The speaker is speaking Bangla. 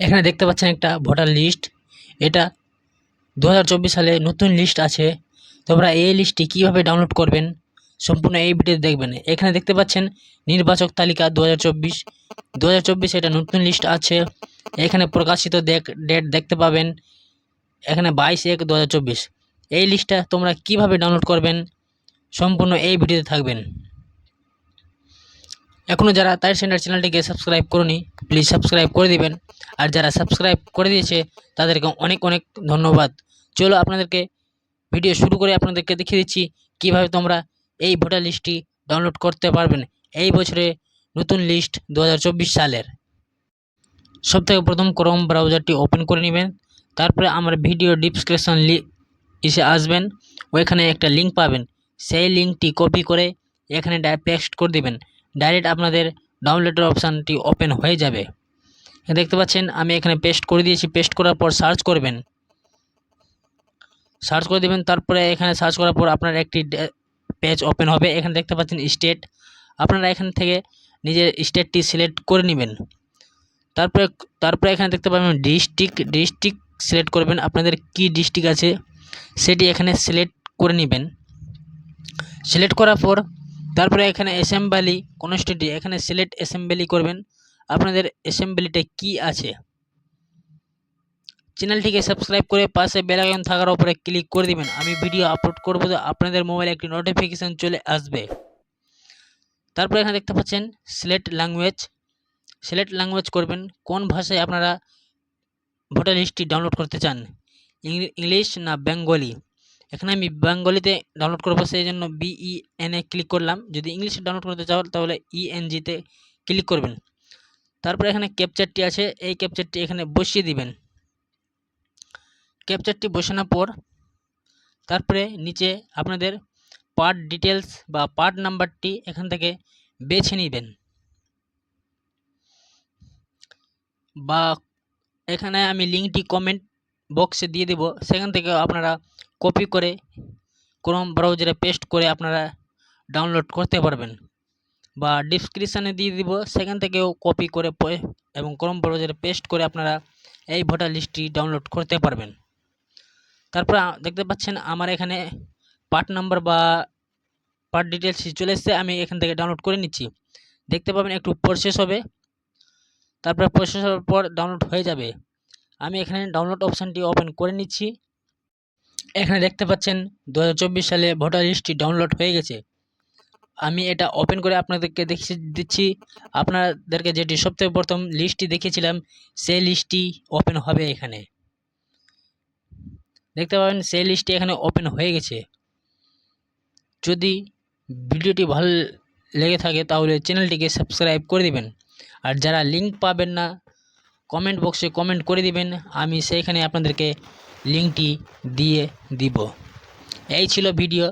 এখানে দেখতে পাচ্ছেন একটা ভোটার লিস্ট। এটা দু হাজার চব্বিশ সালে নতুন লিস্ট আছে। তোমরা এই লিস্টটি কীভাবে ডাউনলোড করবেন, সম্পূর্ণ এই ভিডিওতে দেখবেন। এখানে দেখতে পাচ্ছেন নির্বাচক তালিকা দু হাজার চব্বিশ দু এটা নতুন লিস্ট আছে। এখানে প্রকাশিত দেখ, ডেট দেখতে পাবেন। এখানে বাইশ এক দু এই লিস্টটা তোমরা কীভাবে ডাউনলোড করবেন, সম্পূর্ণ এই ভিডিওতে থাকবেন। এখনও যারা তাই সেন্টার চ্যানেলটিকে সাবস্ক্রাইব করনি প্লিজ সাবস্ক্রাইব করে দিবেন। আর যারা সাবস্ক্রাইব করে দিয়েছে, তাদেরকে অনেক অনেক ধন্যবাদ। চলো আপনাদেরকে ভিডিও শুরু করে আপনাদেরকে দেখিয়ে দিচ্ছি, কীভাবে তোমরা এই ভোটার লিস্টটি ডাউনলোড করতে পারবেন। এই বছরে নতুন লিস্ট দু হাজার চব্বিশ সালের। সবথেকে প্রথম ক্রোম ব্রাউজারটি ওপেন করে নেবেন। তারপরে আমার ভিডিও ডিসক্রিপশন এসে আসবেন। ওইখানে একটা লিঙ্ক পাবেন। সেই লিঙ্কটি কপি করে এখানে পেস্ট করে দিবেন। ডাইরেক্ট আপনাদের ডাউনলোডের অপশানটি ওপেন হয়ে যাবে। দেখতে পাচ্ছেন, আমি এখানে পেস্ট করে দিয়েছি। পেস্ট করার পর সার্চ করবেন। সার্চ করে দেবেন, তারপরে এখানে সার্চ করার পর আপনার একটি পেজ ওপেন হবে। এখানে দেখতে পাচ্ছেন স্টেট আপনারা এখান থেকে নিজের স্টেটটি সিলেক্ট করে নেবেন। তারপরে তারপরে এখানে দেখতে পাবেন ডিস্ট্রিক্ট ডিস্ট্রিক্ট সিলেক্ট করবেন। আপনাদের কি ডিস্ট্রিক্ট আছে, সেটি এখানে সিলেক্ট করে নেবেন। সিলেক্ট করার পর তারপরে এখানে অ্যাসেম্বলি কনস্টিটি এখানে সিলেক্ট অ্যাসেম্বলি করবেন। আপনাদের অ্যাসেম্বলিটা কি আছে? চ্যানেলটিকে সাবস্ক্রাইব করে পাশে বেল আইকন থাকার উপরে ক্লিক করে দিবেন। আমি ভিডিও আপলোড করব তো আপনাদের মোবাইলে একটি নোটিফিকেশান চলে আসবে। তারপরে এখানে দেখতে পাচ্ছেন সিলেক্ট ল্যাঙ্গুয়েজ সিলেক্ট ল্যাঙ্গুয়েজ করবেন। কোন ভাষায় আপনারা ভোটার লিস্টটি ডাউনলোড করতে চান? ইংলিশ না বেঙ্গলি? এখানে আমি বেঙ্গলিতে ডাউনলোড করব সেই জন্য বিই এনে ক্লিক করলাম। যদি ইংলিশে ডাউনলোড করতে চাও, তাহলে ইএনজিতে ক্লিক করবেন। তারপরে এখানে ক্যাপচারটি আছে, এই ক্যাপচারটি এখানে বসিয়ে দিবেন। ক্যাপচারটি বসানোর পর, তারপরে নিচে আপনাদের পার্ট ডিটেলস বা পার্ট নাম্বারটি এখান থেকে বেছে নেবেন। বা এখানে আমি লিঙ্কটি কমেন্ট বক্সে দিয়ে দেব। সেখান থেকে আপনারা কপি করে ক্রোম ব্রাউজারে পেস্ট করে আপনারা ডাউনলোড করতে পারবেন বা ডিসক্রিপশানে দিয়ে দিব। সেখান থেকেও কপি করে এবং ক্রোম ব্রাউজারে পেস্ট করে আপনারা এই ভোটার লিস্টটি ডাউনলোড করতে পারবেন। তারপর দেখতে পাচ্ছেন আমার এখানে পার্ট নাম্বার বা পার্ট ডিটেলস চলে এসছে। আমি এখান থেকে ডাউনলোড করে নিচ্ছি। দেখতে পাবেন একটু প্রসেস হবে। তারপরে প্রসেস হওয়ার পর ডাউনলোড হয়ে যাবে। আমি এখানে ডাউনলোড অপশানটি ওপেন করে নিচ্ছি। এখানে দেখতে পাচ্ছেন দু হাজার চব্বিশ সালে ভোটার লিস্টটি ডাউনলোড হয়ে গেছে। আমি এটা ওপেন করে আপনাদেরকে দেখিয়ে দিচ্ছি। আপনাদেরকে যেটি সবথেকে প্রথম লিস্টটি দেখিয়েছিলাম, সেই লিস্টটি ওপেন হবে এখানে। দেখতে পাবেন, সেই লিস্টটি এখানে ওপেন হয়ে গেছে। যদি ভিডিওটি ভালো লেগে থাকে, তাহলে চ্যানেলটিকে সাবস্ক্রাইব করে দিবেন। আর যারা লিঙ্ক পাবেন না কমেন্ট বক্সে কমেন্ট করে দিবেন আমি সেইখানে আপনাদেরকে লিঙ্কটি দিয়ে দিব। এই ছিল ভিডিও